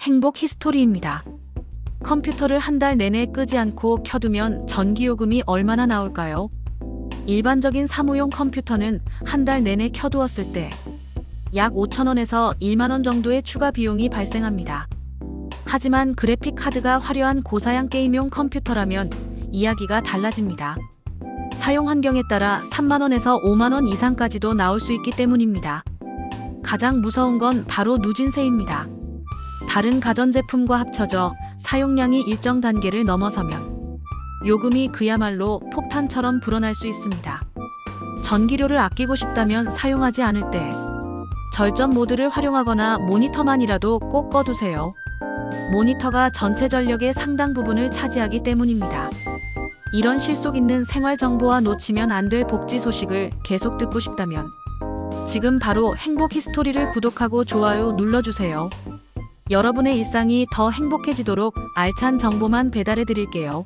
행복 히스토리입니다. 컴퓨터를 한 달 내내 끄지 않고 켜두면 전기요금이 얼마나 나올까요? 일반적인 사무용 컴퓨터는 한 달 내내 켜두었을 때 약 5천원에서 1만원 정도의 추가 비용이 발생합니다. 하지만 그래픽 카드가 화려한 고사양 게임용 컴퓨터라면 이야기가 달라집니다. 사용 환경에 따라 3만원에서 5만원 이상까지도 나올 수 있기 때문입니다. 가장 무서운 건 바로 누진세입니다. 다른 가전제품과 합쳐져 사용량이 일정 단계를 넘어서면 요금이 그야말로 폭탄처럼 불어날 수 있습니다. 전기료를 아끼고 싶다면 사용하지 않을 때 절전 모드를 활용하거나 모니터만이라도 꼭 꺼두세요. 모니터가 전체 전력의 상당 부분을 차지하기 때문입니다. 이런 실속 있는 생활 정보와 놓치면 안 될 복지 소식을 계속 듣고 싶다면 지금 바로 행복 히스토리를 구독하고 좋아요 눌러주세요. 여러분의 일상이 더 행복해지도록 알찬 정보만 배달해 드릴게요.